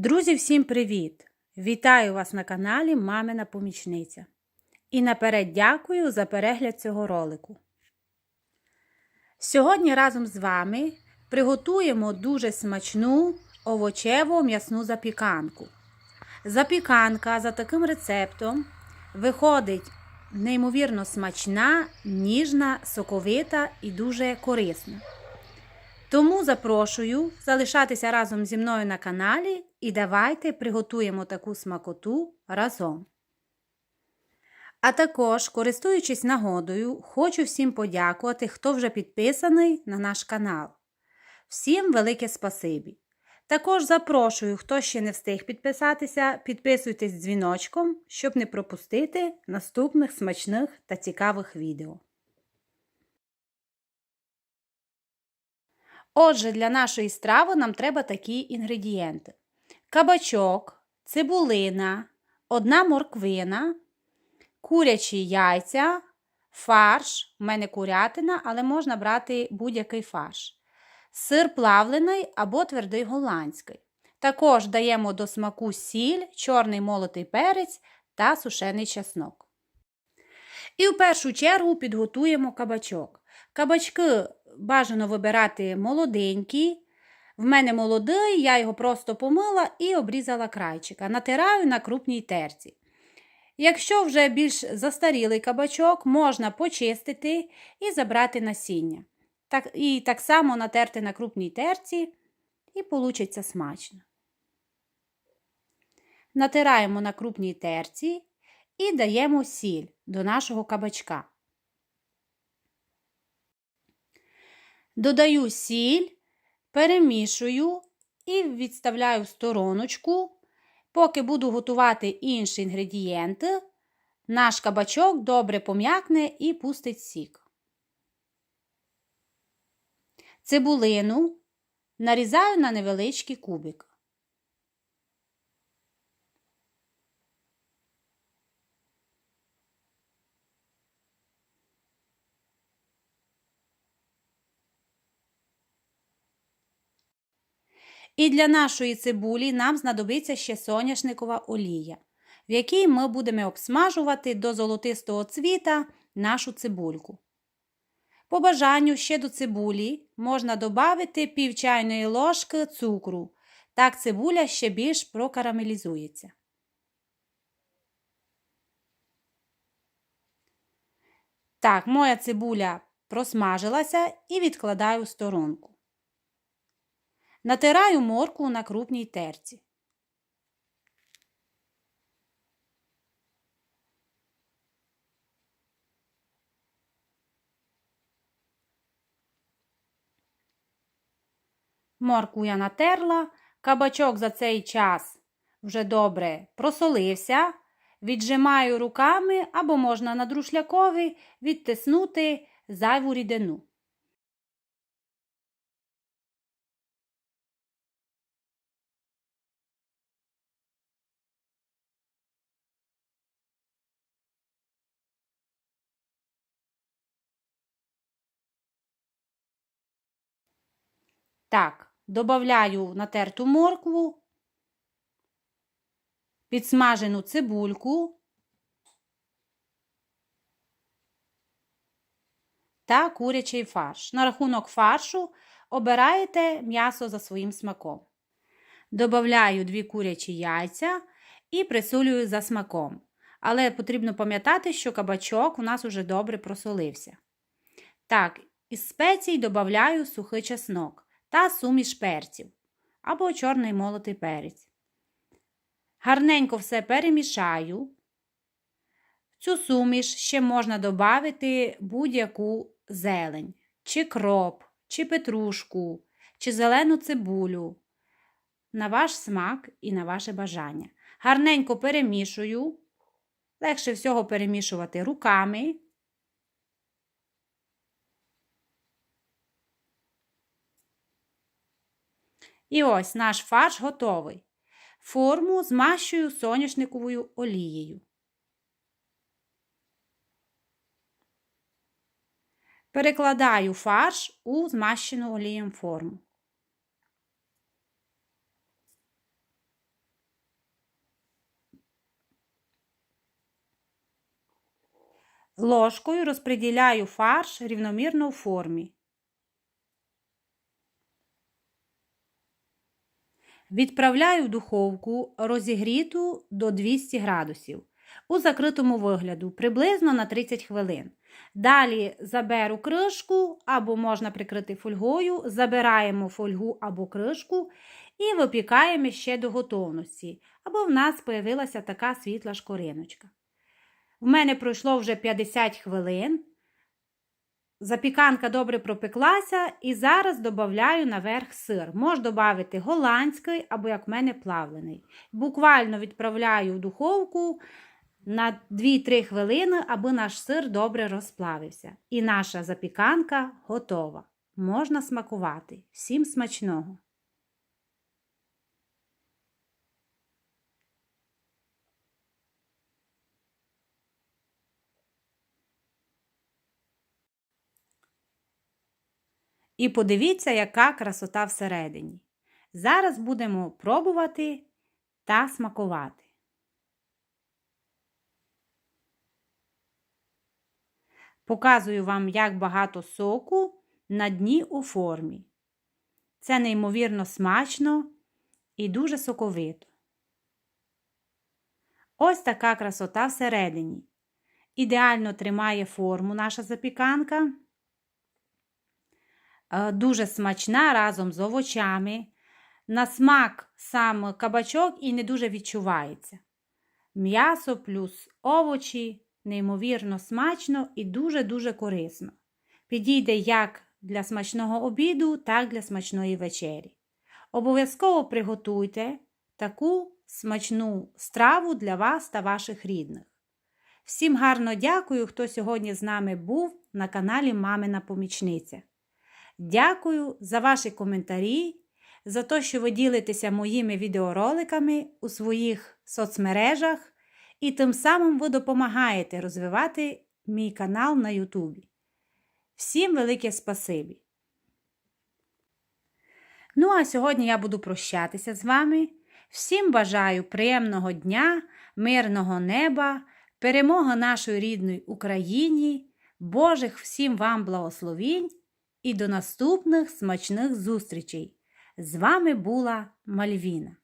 Друзі, всім привіт! Вітаю вас на каналі Мамина Помічниця. І наперед дякую за перегляд цього ролику. Сьогодні разом з вами приготуємо дуже смачну овочево м'ясну запіканку. Запіканка за таким рецептом виходить неймовірно смачна, ніжна, соковита і дуже корисна. Тому запрошую залишатися разом зі мною на каналі і давайте приготуємо таку смакоту разом. А також, користуючись нагодою, хочу всім подякувати, хто вже підписаний на наш канал. Всім велике спасибі! Також запрошую, хто ще не встиг підписатися, підписуйтесь дзвіночком, щоб не пропустити наступних смачних та цікавих відео. Отже, для нашої страви нам треба такі інгредієнти: кабачок, цибулина, одна морквина, курячі яйця, фарш, у мене курятина, але можна брати будь-який фарш, сир плавлений або твердий голландський. Також даємо до смаку сіль, чорний молотий перець та сушений чеснок. І в першу чергу підготуємо кабачок. Кабачки бажано вибирати молоденькі. В мене молодий, я його просто помила і обрізала крайчика. Натираю на крупній терці. Якщо вже більш застарілий кабачок, можна почистити і забрати насіння. Так, І так само натерти на крупній терці, і получиться смачно. Натираємо на крупній терці і даємо сіль до нашого кабачка. Додаю сіль, перемішую і відставляю в стороночку. Поки буду готувати інші інгредієнти, наш кабачок добре пом'якне і пустить сік. Цибулину нарізаю на невеличкий кубик. І для нашої цибулі нам знадобиться ще соняшникова олія, в якій ми будемо обсмажувати до золотистого цвіта нашу цибульку. По бажанню ще до цибулі можна додати пів чайної ложки цукру. Так цибуля ще більш прокарамелізується. Так, моя цибуля просмажилася і відкладаю в сторонку. Натираю моркву на крупній терці. Моркву я натерла, кабачок за цей час вже добре просолився, віджимаю руками або можна на друшлякові відтиснути зайву рідину. Так, додаю натерту моркву, підсмажену цибульку та курячий фарш. На рахунок фаршу обираєте м'ясо за своїм смаком. Добавляю дві курячі яйця і присолюю за смаком. Але потрібно пам'ятати, що кабачок у нас уже добре просолився. Так, із спецій додаю сухий чеснок та суміш перців або чорний молотий перець. Гарненько все перемішаю. В цю суміш ще можна додати будь-яку зелень, чи кроп, чи петрушку, чи зелену цибулю. На ваш смак і на ваше бажання. Гарненько перемішую. Легше всього перемішувати руками. І ось наш фарш готовий. Форму змащую соняшниковою олією. Перекладаю фарш у змащену олієм форму. Ложкою розподіляю фарш рівномірно у формі. Відправляю в духовку розігріту до 200 градусів у закритому вигляду приблизно на 30 хвилин. Далі заберу кришку або можна прикрити фольгою, забираємо фольгу або кришку і випікаємо ще до готовності, або в нас з'явилася така світла шкориночка. В мене пройшло вже 50 хвилин. Запіканка добре пропеклася, і зараз додаю наверх сир. Можна додати голландський або, як в мене, плавлений. Буквально відправляю в духовку на 2-3 хвилини, аби наш сир добре розплавився. І наша запіканка готова. Можна смакувати. Всім смачного! І подивіться, яка красота всередині. Зараз будемо пробувати та смакувати. Показую вам, як багато соку на дні у формі. Це неймовірно смачно і дуже соковито. Ось така красота всередині. Ідеально тримає форму наша запіканка. Е, дуже смачна разом з овочами. На смак сам кабачок і не дуже відчувається. М'ясо плюс овочі, неймовірно смачно і дуже-дуже корисно. Підійде як для смачного обіду, так і для смачної вечері. Обов'язково приготуйте таку смачну страву для вас та ваших рідних. Всім гарно дякую, хто сьогодні з нами був на каналі Мамина Помічниця. Дякую за ваші коментарі, за те, що ви ділитеся моїми відеороликами у своїх соцмережах, і тим самим ви допомагаєте розвивати мій канал на Ютубі. Всім велике спасибі! Ну, а сьогодні я буду прощатися з вами. Всім бажаю приємного дня, мирного неба, перемоги нашої рідної Україні, Божих всім вам благословінь! І до наступних смачних зустрічей! З вами була Мальвіна.